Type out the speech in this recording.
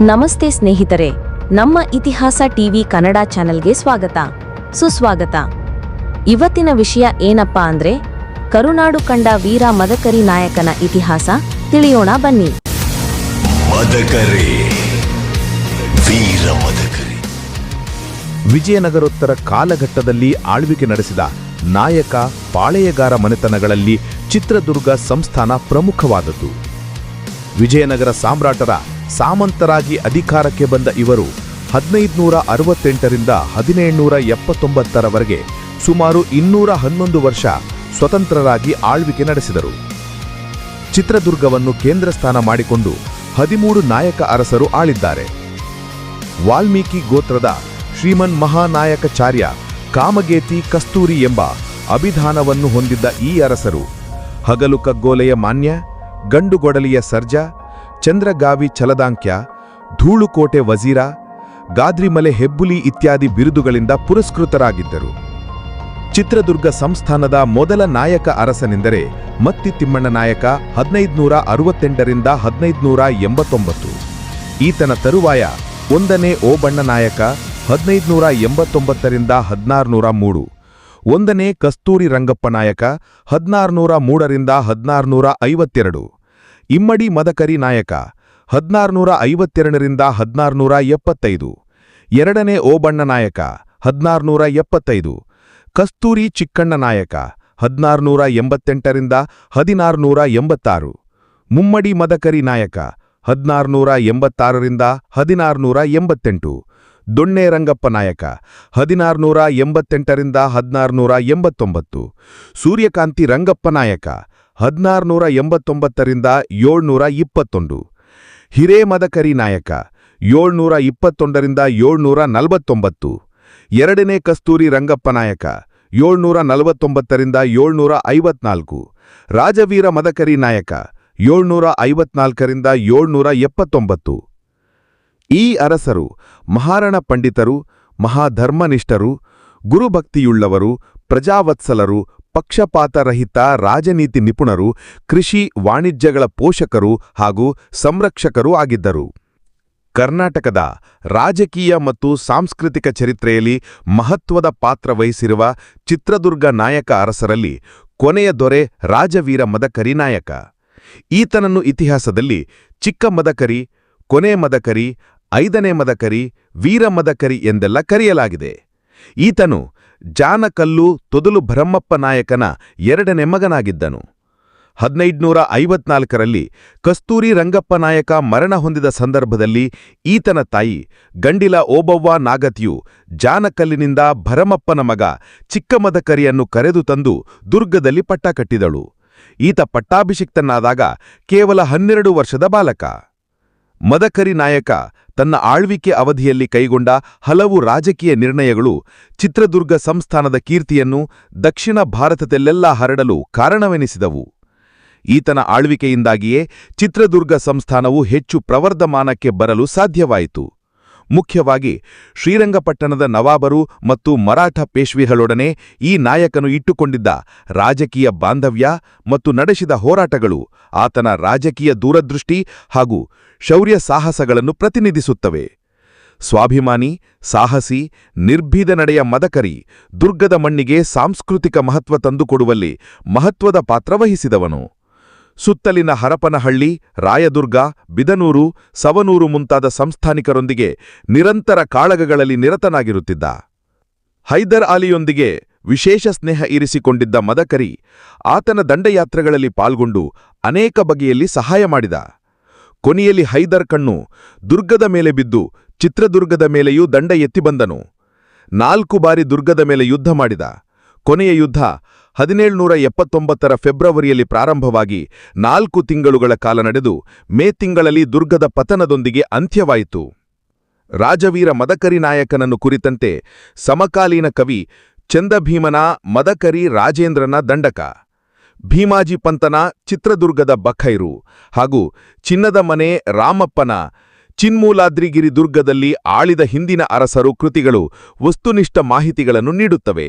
ನಮಸ್ತೆ ಸ್ನೇಹಿತರೆ ನಮ್ಮ ಇತಿಹಾಸ ಟಿವಿ ಕನ್ನಡ ಚಾನೆಲ್ಗೆ ಸ್ವಾಗತ. ಸುಸ್ವಾಗತ. ಇವತ್ತಿನ ವಿಷಯ ಏನಪ್ಪಾ ಅಂದ್ರೆ ಕರುನಾಡು ಕಂಡ ವೀರ ಮದಕರಿ ನಾಯಕನ ಇತಿಹಾಸ ತಿಳಿಯೋಣ ಬನ್ನಿ. ವಿಜಯನಗರೋತ್ತರ ಕಾಲಘಟ್ಟದಲ್ಲಿ ಆಳ್ವಿಕೆ ನಡೆಸಿದ ನಾಯಕ ಪಾಳೆಯಗಾರ ಮನೆತನಗಳಲ್ಲಿ ಚಿತ್ರದುರ್ಗ ಸಂಸ್ಥಾನ ಪ್ರಮುಖವಾದದ್ದು. ವಿಜಯನಗರ ಸಾಮ್ರಾಟರ ಸಾಮಂತರಾಗಿ ಅಧಿಕಾರಕ್ಕೆ ಬಂದ ಇವರು ಹದಿನೈದುನೂರ ಅರವತ್ತೆಂಟರಿಂದ ಹದಿನೇಳುನೂರ ಎಪ್ಪತ್ತೊಂಬತ್ತರವರೆಗೆ ಸುಮಾರು ಇನ್ನೂರ ಹನ್ನೊಂದು ವರ್ಷ ಸ್ವತಂತ್ರರಾಗಿ ಆಳ್ವಿಕೆ ನಡೆಸಿದರು. ಚಿತ್ರದುರ್ಗವನ್ನು ಕೇಂದ್ರ ಸ್ಥಾನ ಮಾಡಿಕೊಂಡು ಹದಿಮೂರು ನಾಯಕ ಅರಸರು ಆಳಿದ್ದಾರೆ. ವಾಲ್ಮೀಕಿ ಗೋತ್ರದ ಶ್ರೀಮನ್ ಮಹಾನಾಯಕಚಾರ್ಯ ಕಾಮಗೇತಿ ಕಸ್ತೂರಿ ಎಂಬ ಅಭಿಧಾನವನ್ನು ಹೊಂದಿದ್ದ ಈ ಅರಸರು ಹಗಲು ಕಗ್ಗೋಲೆಯ ಮಾನ್ಯ, ಗಂಡುಗೊಡಲಿಯ ಸರ್ಜ ಚಂದ್ರಗಾವಿ ಚಲದಾಂಕ್ಯ ಧೂಳುಕೋಟೆ ವಜೀರ, ಗಾದ್ರಿಮಲೆ ಹೆಬ್ಬುಲಿ ಇತ್ಯಾದಿ ಬಿರುದುಗಳಿಂದ ಪುರಸ್ಕೃತರಾಗಿದ್ದರು. ಚಿತ್ರದುರ್ಗ ಸಂಸ್ಥಾನದ ಮೊದಲ ನಾಯಕ ಅರಸನೆಂದರೆ ಮತ್ತಿ ತಿಮ್ಮಣ್ಣ ನಾಯಕ ಹದಿನೈದುನೂರ ಅರವತ್ತೆಂಟರಿಂದ ಹದಿನೈದುನೂರ ಎಂಬತ್ತೊಂಬತ್ತು. ಈತನ ತರುವಾಯ ಒಂದನೇ ಓಬಣ್ಣ ನಾಯಕ ಹದಿನೈದುನೂರ ಎಂಬತ್ತೊಂಬತ್ತರಿಂದ ಹದಿನಾರುನೂರ ಮೂರು. ಒಂದನೇ ಕಸ್ತೂರಿ ರಂಗಪ್ಪ ನಾಯಕ ಹದಿನಾರುನೂರ ಮೂರರಿಂದ ಹದಿನಾರುನೂರ ಐವತ್ತೆರಡು. ಇಮ್ಮಡಿ ಮದಕರಿ ನಾಯಕ, ಹದಿನಾರುನೂರ ಐವತ್ತೆರಡರಿಂದ ಹದಿನಾರುನೂರ ಎಪ್ಪತ್ತೈದು. ಎರಡನೇ ಓಬಣ್ಣ ನಾಯಕ, ಹದಿನಾರುನೂರ ಎಪ್ಪತ್ತೈದು. ಕಸ್ತೂರಿ ಚಿಕ್ಕಣ್ಣ ನಾಯಕ, ಹದಿನಾರುನೂರ ಎಂಬತ್ತೆಂಟರಿಂದ ಹದಿನಾರುನೂರ ಎಂಬತ್ತಾರು. ಮುಮ್ಮಡಿ ಮದಕರಿ ನಾಯಕ, ಹದಿನಾರುನೂರ ಎಂಬತ್ತಾರರಿಂದ ಹದಿನಾರುನೂರ ಎಂಬತ್ತೆಂಟು. ದೊಣ್ಣೆ ರಂಗಪ್ಪ ನಾಯಕ, ಹದಿನಾರುನೂರ ಎಂಬತ್ತೆಂಟರಿಂದ ಹದಿನಾರುನೂರ ಎಂಬತ್ತೊಂಬತ್ತು. ಸೂರ್ಯಕಾಂತಿ ರಂಗಪ್ಪ ನಾಯಕ ಹದಿನಾರುನೂರ ಎಂಬತ್ತೊಂಬತ್ತರಿಂದ ಏಳ್ನೂರ ಇಪ್ಪತ್ತೊಂದು ಹಿರೇಮದಕರಿ ನಾಯಕ ಏಳ್ನೂರ ಇಪ್ಪತ್ತೊಂದರಿಂದ ಏಳ್ನೂರ ನಲವತ್ತೊಂಬತ್ತು ಎರಡನೇ ಕಸ್ತೂರಿ ರಂಗಪ್ಪ ನಾಯಕ ಏಳ್ನೂರ ನಲವತ್ತೊಂಬತ್ತರಿಂದ ಏಳ್ನೂರ ಐವತ್ನಾಲ್ಕು ರಾಜವೀರ ಮದಕರಿ ನಾಯಕ ಏಳ್ನೂರ ಐವತ್ನಾಲ್ಕರಿಂದ ಏಳ್ನೂರ ಎಪ್ಪತ್ತೊಂಬತ್ತು ಈ ಅರಸರು ಮಹಾರಣ ಪಂಡಿತರು, ಮಹಾಧರ್ಮನಿಷ್ಠರು, ಗುರುಭಕ್ತಿಯುಳ್ಳವರು, ಪ್ರಜಾವತ್ಸಲರು ಪಕ್ಷಪಾತರಹಿತ ರಾಜನೀತಿ ನಿಪುಣರು, ಕೃಷಿ ವಾಣಿಜ್ಯಗಳ ಪೋಷಕರು ಹಾಗೂ ಸಂರಕ್ಷಕರೂ ಆಗಿದ್ದರು. ಕರ್ನಾಟಕದ ರಾಜಕೀಯ ಮತ್ತು ಸಾಂಸ್ಕೃತಿಕ ಚರಿತ್ರೆಯಲ್ಲಿ ಮಹತ್ವದ ಪಾತ್ರ ವಹಿಸಿರುವ ಚಿತ್ರದುರ್ಗ ನಾಯಕ ಅರಸರಲ್ಲಿ ಕೊನೆಯ ದೊರೆ ರಾಜವೀರ ಮದಕರಿ ನಾಯಕ. ಈತನನ್ನು ಇತಿಹಾಸದಲ್ಲಿ ಚಿಕ್ಕ ಮದಕರಿ, ಕೊನೆ ಮದಕರಿ, ಐದನೇ ಮದಕರಿ, ವೀರ ಮದಕರಿ ಎಂದೆಲ್ಲ ಕರೆಯಲಾಗಿದೆ. ಈತನು ಜಾನಕಲ್ಲು ತೊದಲು ಭರಮಪ್ಪ ನಾಯಕನ ಎರಡನೇ ಮಗನಾಗಿದ್ದನು. ಹದಿನೈದುನೂರ ಐವತ್ನಾಲ್ಕರಲ್ಲಿ ಕಸ್ತೂರಿ ರಂಗಪ್ಪ ನಾಯಕ ಮರಣ ಹೊಂದಿದ ಸಂದರ್ಭದಲ್ಲಿ ಈತನ ತಾಯಿ ಗಂಡಿಲ ಓಬವ್ವ ನಾಗತಿಯು ಜಾನಕಲ್ಲಿನಿಂದ ಭರಮಪ್ಪನ ಮಗ ಚಿಕ್ಕಮದಕರಿಯನ್ನು ಕರೆದು ತಂದು ದುರ್ಗದಲ್ಲಿ ಪಟ್ಟಕಟ್ಟಿದಳು ಈತ ಪಟ್ಟಾಭಿಷಿಕ್ತನಾದಾಗ ಕೇವಲ ಹನ್ನೆರಡು ವರ್ಷದ ಬಾಲಕ. ಮದಕರಿ ನಾಯಕ ತನ್ನ ಆಳ್ವಿಕೆ ಅವಧಿಯಲ್ಲಿ ಕೈಗೊಂಡ ಹಲವು ರಾಜಕೀಯ ನಿರ್ಣಯಗಳು ಚಿತ್ರದುರ್ಗ ಸಂಸ್ಥಾನದ ಕೀರ್ತಿಯನ್ನು ದಕ್ಷಿಣ ಭಾರತದಲ್ಲೆಲ್ಲ ಹರಡಲು ಕಾರಣವೆನಿಸಿದವು. ಈತನ ಆಳ್ವಿಕೆಯಿಂದಾಗಿಯೇ ಚಿತ್ರದುರ್ಗ ಸಂಸ್ಥಾನವು ಹೆಚ್ಚು ಪ್ರವರ್ಧಮಾನಕ್ಕೆ ಬರಲು ಸಾಧ್ಯವಾಯಿತು. ಮುಖ್ಯವಾಗಿ ಶ್ರೀರಂಗಪಟ್ಟಣದ ನವಾಬರು ಮತ್ತು ಮರಾಠ ಪೇಶ್ವಿಗಳೊಡನೆ ಈ ನಾಯಕನು ಇಟ್ಟುಕೊಂಡಿದ್ದ ರಾಜಕೀಯ ಬಾಂಧವ್ಯ ಮತ್ತು ನಡೆಸಿದ ಹೋರಾಟಗಳು ಆತನ ರಾಜಕೀಯ ದೂರದೃಷ್ಟಿ ಹಾಗೂ ಶೌರ್ಯ ಸಾಹಸಗಳನ್ನು ಪ್ರತಿನಿಧಿಸುತ್ತವೆ. ಸ್ವಾಭಿಮಾನಿ, ಸಾಹಸಿ, ನಿರ್ಭೀದ ನಡೆಯ ಮದಕರಿ, ದುರ್ಗದ ಮಣ್ಣಿಗೆ ಸಾಂಸ್ಕೃತಿಕ ಮಹತ್ವ ತಂದುಕೊಡುವಲ್ಲಿ ಮಹತ್ವದ ಪಾತ್ರ ವಹಿಸಿದವನು. ಸುತ್ತಲಿನ ಹರಪನಹಳ್ಳಿ, ರಾಯದುರ್ಗ, ಬಿದನೂರು, ಸವನೂರು ಮುಂತಾದ ಸಂಸ್ಥಾನಿಕರೊಂದಿಗೆ ನಿರಂತರ ಕಾಳಗಗಳಲ್ಲಿ ನಿರತನಾಗಿರುತ್ತಿದ್ದ. ಹೈದರ್ ಅಲಿಯೊಂದಿಗೆ ವಿಶೇಷ ಸ್ನೇಹ ಇರಿಸಿಕೊಂಡಿದ್ದ ಮದಕರಿ ಆತನ ದಂಡಯಾತ್ರೆಗಳಲ್ಲಿ ಪಾಲ್ಗೊಂಡು ಅನೇಕ ಬಗೆಯಲ್ಲಿ ಸಹಾಯ ಮಾಡಿದ. ಕೊನೆಯಲ್ಲಿ ಹೈದರ್ ಕಣ್ಣು ದುರ್ಗದ ಮೇಲೆ ಬಿದ್ದು ಚಿತ್ರದುರ್ಗದ ಮೇಲೆಯೂ ದಂಡ ಎತ್ತಿ ಬಂದನು. ನಾಲ್ಕು ಬಾರಿ ದುರ್ಗದ ಮೇಲೆ ಯುದ್ಧ ಮಾಡಿದ. ಕೊನೆಯ ಯುದ್ಧ ಹದಿನೇಳುನೂರ ಎಪ್ಪತ್ತೊಂಬತ್ತರ ಫೆಬ್ರವರಿಯಲ್ಲಿ ಪ್ರಾರಂಭವಾಗಿ ನಾಲ್ಕು ತಿಂಗಳುಗಳ ಕಾಲ ನಡೆದು ಮೇ ತಿಂಗಳಲ್ಲಿ ದುರ್ಗದ ಪತನದೊಂದಿಗೆ ಅಂತ್ಯವಾಯಿತು. ರಾಜವೀರ ಮದಕರಿ ನಾಯಕನನ್ನು ಕುರಿತಂತೆ ಸಮಕಾಲೀನ ಕವಿ ಚಂದಭೀಮನ ಮದಕರಿ ರಾಜೇಂದ್ರನ ದಂಡಕ, ಭೀಮಾಜಿ ಪಂತನ ಚಿತ್ರದುರ್ಗದ ಬಖೈರು ಹಾಗೂ ಚಿನ್ನದ ಮನೆ ರಾಮಪ್ಪನ ಚಿನ್ಮೂಲಾದ್ರಿಗಿರಿ ದುರ್ಗದಲ್ಲಿ ಆಳಿದ ಹಿಂದಿನ ಅರಸರು ಕೃತಿಗಳು ವಸ್ತುನಿಷ್ಠ ಮಾಹಿತಿಗಳನ್ನು ನೀಡುತ್ತವೆ.